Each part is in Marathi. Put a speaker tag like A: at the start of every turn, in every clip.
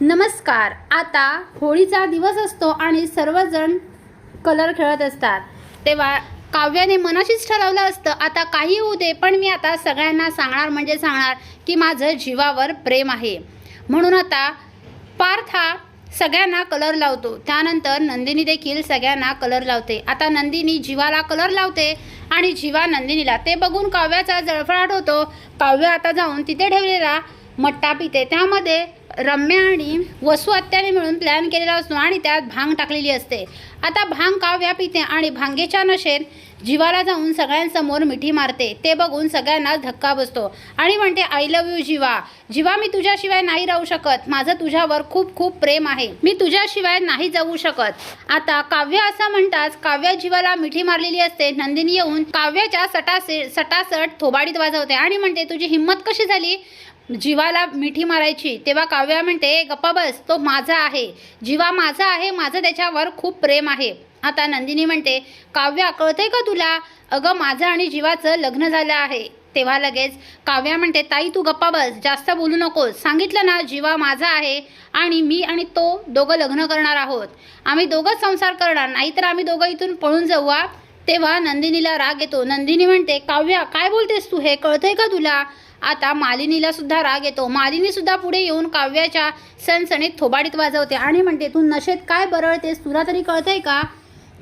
A: नमस्कार. आता होळीचा दिवस असतो आणि सर्वजण कलर खेळत असतात. तेव्हा काव्याने मनाशीच ठरवलं असतं आता काही होऊ दे पण मी आता सगळ्यांना सांगणार म्हणजे सांगणार की माझं जीवावर प्रेम आहे. म्हणून आता पार्थ हा सगळ्यांना कलर लावतो. त्यानंतर नंदिनी देखील सगळ्यांना कलर लावते. आता नंदिनी जीवाला कलर लावते आणि जीवा नंदिनीला. ते बघून काव्याचा जळफळाट होतो. काव्य आता जाऊन तिथे ठेवलेला मट्टा पिते. त्यामध्ये रम्या आणि वसू आत्याने मिळून प्लॅन केलेला असतो आणि त्यात भांग टाकलेली असते. आता भांग काव्या पिते आणि भांगेच्या नशेत जीवाला जाऊन सगळ्यांसमोर मिठी मारते. ते बघून सगळ्यांनाच धक्का बसतो आणि म्हणते I love you Jeeva. Jeeva मी तुझ्याशिवाय नाही राहू शकत. माझं तुझ्यावर खूप खूप प्रेम आहे. मी तुझ्याशिवाय नाही जगू शकत. आता काव्य असं म्हणताच काव्य जीवाला मिठी मारलेली असते. नंदिनी येऊन काव्याच्या सटासे सटासट थोबाडीत वाजवते आणि म्हणते तुझी हिंमत कशी झाली? जीवाला मिठी मारायची तेव्हा काव्या म्हणते गप्पा बस तो माझा आहे. जीवा माझा आहे माझं त्याच्यावर खूप प्रेम आहे. आता नंदिनी म्हणते काव्या कळतंय का तुला? अगं माझं आणि जीवाचं लग्न झालं आहे. तेव्हा लगेच काव्या म्हणते ताई तू गप्पा बस जास्त बोलू नकोस. सांगितलं ना जीवा माझा आहे आणि मी आणि तो दोघं लग्न करणार आहोत. आम्ही दोघंच संसार करणार नाहीतर आम्ही दोघं इथून पळून जाऊया तेव्हा नंदिनीला राग येतो. नंदिनी म्हणते काव्या काय बोलतेस तू? हे कळतंय का तुला? आता मालिनीला सुद्धा राग येतो. मालिनी सुद्धा पुढे येऊन काव्याच्या सणसणीत थोबाडीत वाजवते आणि म्हणते तू नशेत काय बरळतेस? तुला तरी कळतंय का?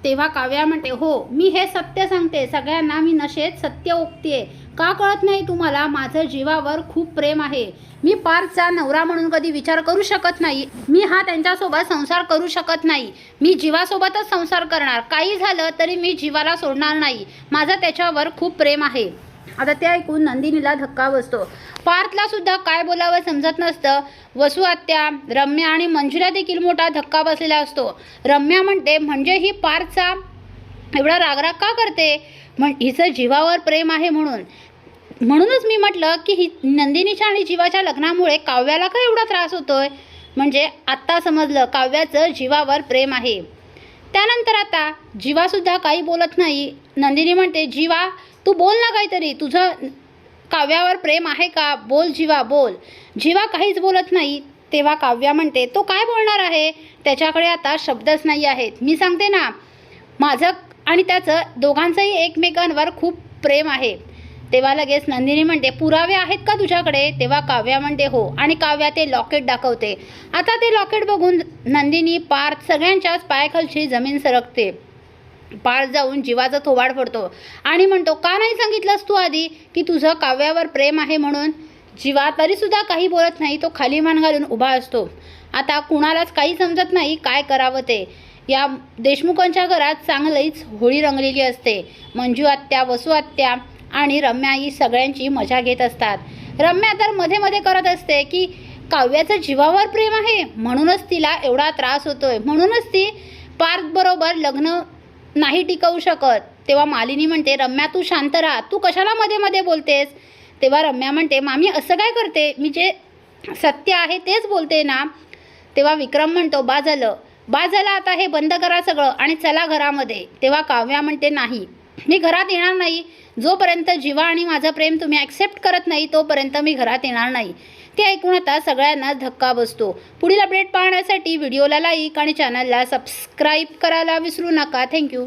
A: तेव्हा काव्या म्हणते हो मी हे सत्य सांगते. सगळ्यांना मी नशेत सत्य ओकते का कळत नाही तुम्हाला? माझं जीवावर खूप प्रेम आहे. मी पार्थचा नवरा म्हणून कधी विचार करू शकत नाही. मी हा त्यांच्यासोबत संसार करू शकत नाही. मी जीवासोबतच संसार करणार. काही झालं तरी मी जीवाला सोडणार नाही. माझं त्याच्यावर खूप प्रेम आहे. आता ते ऐकून नंदिनीला धक्का बसतो. पार्थला सुद्धा काय बोलावं समजत नसतं. वसू आत्या रम्या आणि मंजुला देखील मोठा धक्का बसलेला असतो. रम्या म्हणते म्हणजे ही पार्थचा एवढा रागराग का करते? म्हण हिचं जीवावर प्रेम आहे म्हणून. म्हणूनच मी म्हटलं की ही नंदिनीच्या आणि जीवाच्या लग्नामुळे काव्याला का एवढा त्रास होतोय? म्हणजे आत्ता समजलं काव्याचं जीवावर प्रेम आहे. त्यानंतर आता जीवासुद्धा काही बोलत नाही. नंदिनी म्हणते जीवा तू बोल ना काहीतरी. तुझं काव्यावर प्रेम आहे का? बोल जीवा बोल. जीवा काहीच बोलत नाही तेव्हा काव्या म्हणते तो काय बोलणार आहे? त्याच्याकडे आता शब्दच नाही आहेत. मी सांगते ना माझं आणि त्याचं दोघांचंही एकमेकांवर खूप प्रेम आहे. तेव्हा लगेच नंदिनी म्हणते पुरावे आहेत का तुझ्याकडे? तेव्हा काव्या म्हणते हो. आणि काव्या ते लॉकेट दाखवते. आता ते लॉकेट बघून नंदिनी पार्थ सगळ्यांच्याच पायाखालची जमीन सरकते. पाळ जाऊन जीवाचा थोबाड पडतो. आणि म्हणतो का नाही सांगितलंस तू आधी की तुझं काव्यावर प्रेम आहे म्हणून? जीवा तरीसुद्धा काही बोलत नाही तो खाली मान घालून उभा असतो. आता कुणालाच काही समजत नाही काय करावं ते. या देशमुखांच्या घरात चांगलीच होळी रंगलेली असते. मंजू आत्या वसू आत्या आणि रम्या ही सगळ्यांची मजा घेत असतात. रम्या तर मध्ये मध्ये करत असते की काव्याचं जीवावर प्रेम आहे म्हणूनच तिला एवढा त्रास होतोय. म्हणूनच ती पार्थ बरोबर लग्न नाही टिकवू शकत. तेव्हा मालिनी म्हणते रम्या तू शांत राहा. तू कशाला मध्ये मध्ये बोलतेस? तेव्हा रम्या म्हणते मामी असं काय करते? मी जे सत्य आहे तेच बोलते ना? तेव्हा विक्रम म्हणतो बा झालं. बा झालं आता हे बंद करा सगळं आणि चला घरामध्ये. तेव्हा काव्या म्हणते नाही. मी घरात येणार नाही. जोपर्यंत जीवा आणि माझं प्रेम तुम्ही ॲक्सेप्ट करत नाही तोपर्यंत मी घरात येणार नाही. ते ऐकून आता सगळ्यांना धक्का बसतो. पुढील अपडेट पाहण्यासाठी व्हिडिओला लाईक आणि चॅनलला सबस्क्राईब करायला विसरू नका. थँक्यू